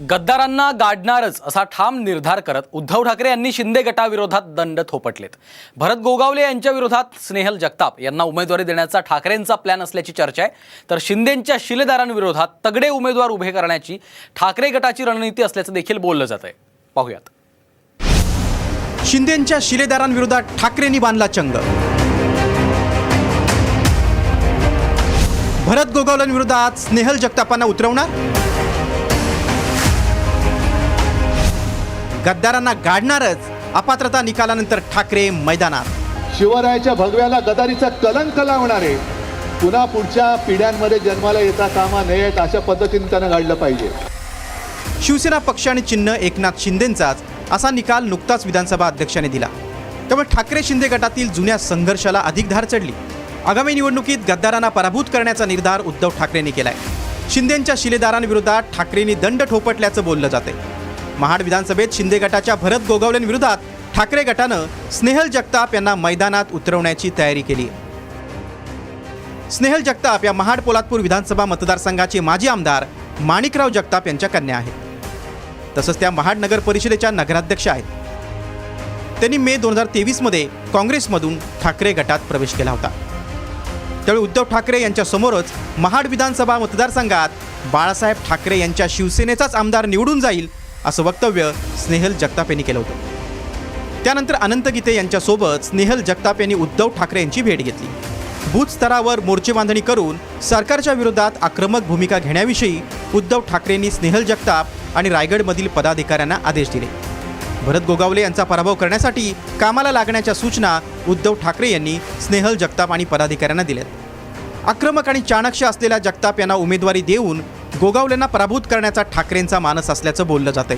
गद्दारांना गाडणारच असा ठाम निर्धार करत उद्धव ठाकरे यांनी शिंदे गटाविरोधात दंड थोपटलेत. भरत गोगावले यांच्या विरोधात स्नेहल जगताप यांना उमेदवारी देण्याचा ठाकरेंचा प्लॅन असल्याची चर्चा आहे. तर शिंदेंच्या शिलेदारांविरोधात तगडे उमेदवार उभे करण्याची ठाकरे गटाची रणनीती असल्याचं देखील बोललं जात आहे पाहूयात. शिंदेंच्या शिलेदारांविरोधात ठाकरेंनी बांधला चंग. भरत गोगावलेंविरोधात स्नेहल जगतापांना उतरवणार? गद्दारांना गाडणारच अपात्रता निकालानंतर ठाकरे मैदानात. शिवरायाच्या भगव्याला गदारीचा कलंक लावणारे पुन्हा पुढच्या पिढ्यांमध्ये जन्माला येता कामा नयेत अशा पद्धतीने त्यानं घडलं पाहिजे. शिवसेना पक्ष आणि चिन्ह एकनाथ शिंदेंचाच असा निकाल नुकताच विधानसभा अध्यक्षाने दिला. त्यामुळे ठाकरे शिंदे गटातील जुन्या संघर्षाला अधिक धार चढली. आगामी निवडणुकीत गद्दारांना पराभूत करण्याचा निर्धार उद्धव ठाकरेंनी केलाय. शिंदेंच्या शिलेदारांविरोधात ठाकरेंनी दंड ठोपटल्याचं बोललं जाते महाड विधानसभेत शिंदे गटाच्या भरत गोगावलेंविरोधात ठाकरे गटानं स्नेहल जगताप यांना मैदानात उतरवण्याची तयारी केली. आहे स्नेहल जगताप या महाड पोलादपूर विधानसभा मतदारसंघाचे माजी आमदार माणिकराव जगताप यांच्या कन्या आहेत. तसंच त्या महाड नगर परिषदेच्या नगराध्यक्ष आहेत. त्यांनी मे दोन हजार तेवीसमध्ये काँग्रेसमधून ठाकरे गटात प्रवेश केला होता. त्यावेळी उद्धव ठाकरे यांच्यासमोरच महाड विधानसभा मतदारसंघात बाळासाहेब ठाकरे यांच्या शिवसेनेचाच आमदार निवडून जाईल असं वक्तव्य स्नेहल जगताप यांनी केलं होतं. त्यानंतर अनंत गीते यांच्यासोबत स्नेहल जगताप यांनी उद्धव ठाकरे यांची भेट घेतली. बूथ स्तरावर मोर्चेबांधणी करून सरकारच्या विरोधात आक्रमक भूमिका घेण्याविषयी उद्धव ठाकरेंनी स्नेहल जगताप आणि रायगडमधील पदाधिकाऱ्यांना आदेश दिले. भरत गोगावले यांचा पराभव करण्यासाठी कामाला लागण्याच्या सूचना उद्धव ठाकरे यांनी स्नेहल जगताप आणि पदाधिकाऱ्यांना दिल्यात. आक्रमक आणि चाणक्य असलेल्या जगताप यांना उमेदवारी देऊन गोगावलेंना पराभूत करण्याचा ठाकरेंचा मानस असल्याचं बोललं जातंय.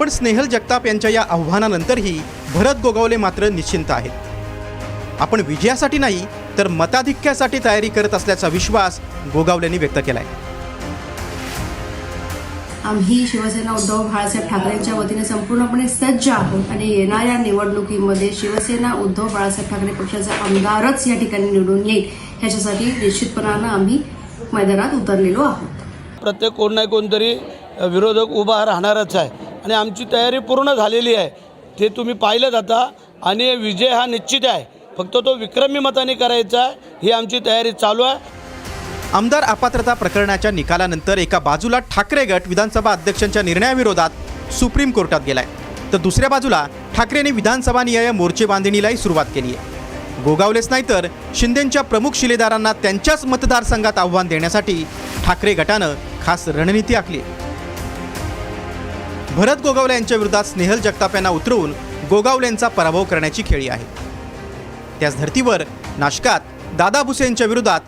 पण स्नेहल जगताप यांच्या या आव्हानानंतरही भरत गोगावले मात्र निश्चिंत आहेत. आपण विजयासाठी नाही तर मताधिक्यासाठी तयारी करत असल्याचा विश्वास गोगावलेंनी व्यक्त केलाय. आम्ही शिवसेना उद्धव बाळासाहेब ठाकरेंच्या वतीने संपूर्णपणे सज्ज आहोत आणि येणाऱ्या निवडणुकीमध्ये शिवसेना उद्धव बाळासाहेब ठाकरे पक्षाचा आमदारच या ठिकाणी निवडून येईल. ह्याच्यासाठी निश्चितपणानं आम्ही मैदानात उतरलेलो आहोत. प्रत्येक कोण नाही कोणतरी विरोधक उभा राहणारच आहे. आणि आमची तयारी पूर्ण झालेली आहे. ते तुम्ही पाहिलं जाता आणि विजय हा निश्चित आहे. फक्त तो विक्रमी मताने करायचा आहे ही आमची तयारी चालू आहे. आमदार अपात्रता प्रकरणाच्या निकालानंतर एका बाजूला ठाकरे गट विधानसभा अध्यक्षांच्या निर्णयाविरोधात सुप्रीम कोर्टात गेलाय. तर दुसऱ्या बाजूला ठाकरेंनी विधानसभा निहाय मोर्चे बांधणीलाही सुरुवात केली आहे. गोगावलेच नाही तर शिंदेंच्या प्रमुख शिलेदारांना त्यांच्याच मतदारसंघात आव्हान देण्यासाठी ठाकरे गटानं खास रणनीती आखली भरत गोगावले यांच्या विरोधात स्नेहल जगताप यांना उतरवून गोगावलेंचा पराभव करण्याची खेळी आहे. त्याच धर्तीवर नाशकात दादा भुसे यांच्या विरोधात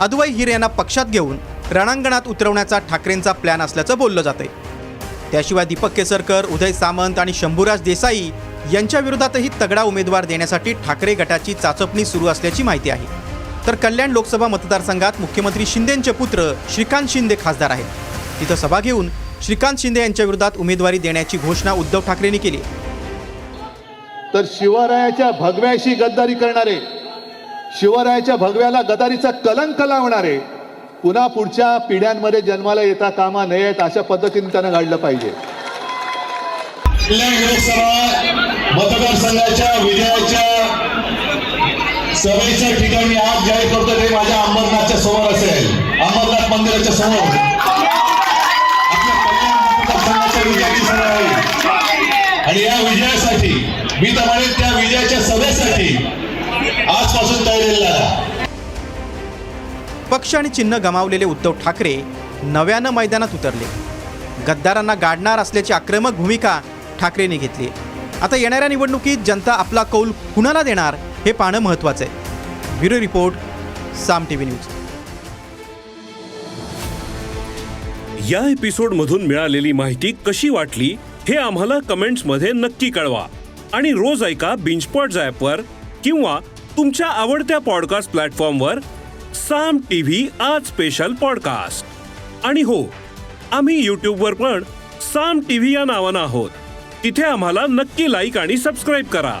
अद्वै हिर यांना पक्षात घेऊन रणांगणात उतरवण्याचा ठाकरेंचा प्लॅन असल्याचं बोललं जातंय. त्याशिवाय दीपक केसरकर उदय सामंत आणि शंभूराज देसाई यांच्या विरोधातही तगडा उमेदवार देण्यासाठी ठाकरे गटाची चाचपणी सुरू असल्याची माहिती आहे. तर कल्याण लोकसभा मतदारसंघात मुख्यमंत्री शिंदेंचे पुत्र श्रीकांत शिंदे खासदार आहेत. तिथं सभा घेऊन श्रीकांत शिंदे यांच्या विरोधात उमेदवारी देण्याची घोषणा उद्धव ठाकरेंनी केली तर शिवरायाच्या भगव्याशी गद्दारी करणारे शिवरायाच्या भगव्याला गदारीचा कलंक लावणारे पुन्हा पुढच्या पिढ्यांमध्ये जन्माला येता कामा नयेत अशा पद्धतीने त्यानं घडलं पाहिजे. कल्याण लोकसभा मतदारसंघाच्या विजयाच्या सभेच्या ठिकाणी आज करतो ते माझ्या अंबरनाथच्या समोर असेल. अंबरनाथ मंदिराच्या समोर. आणि या विजयासाठी मी तर म्हणेन त्या विजयाच्या सभेसाठी आजपासून तयारीला लागा. पक्ष आणि चिन्ह गमावलेले उद्धव ठाकरे नव्यानं मैदानात उतरले. गद्दारांना गाडणार असल्याची आक्रमक भूमिका ठाकरेंनी घेतली. आता येणाऱ्या निवडणुकीत जनता आपला कौल कुणाला देणार हे पाहणं महत्त्वाचं आहे. Bureau report Saam T V news. या एपिसोडमधून मिळालेली माहिती कशी वाटली हे आम्हाला कमेंट्समध्ये नक्की कळवा. आणि रोज ऐका बिंचपॉट ॲपवर किंवा तुमच्या आवडत्या पॉडकास्ट प्लॅटफॉर्मवर साम टीव्ही आज स्पेशल पॉडकास्ट. आणि हो आम्ही यूट्यूबवर पण साम टीव्ही या नावानं आहोत. तिथे आम्हाला नक्की लाईक आणि सबस्क्राईब करा.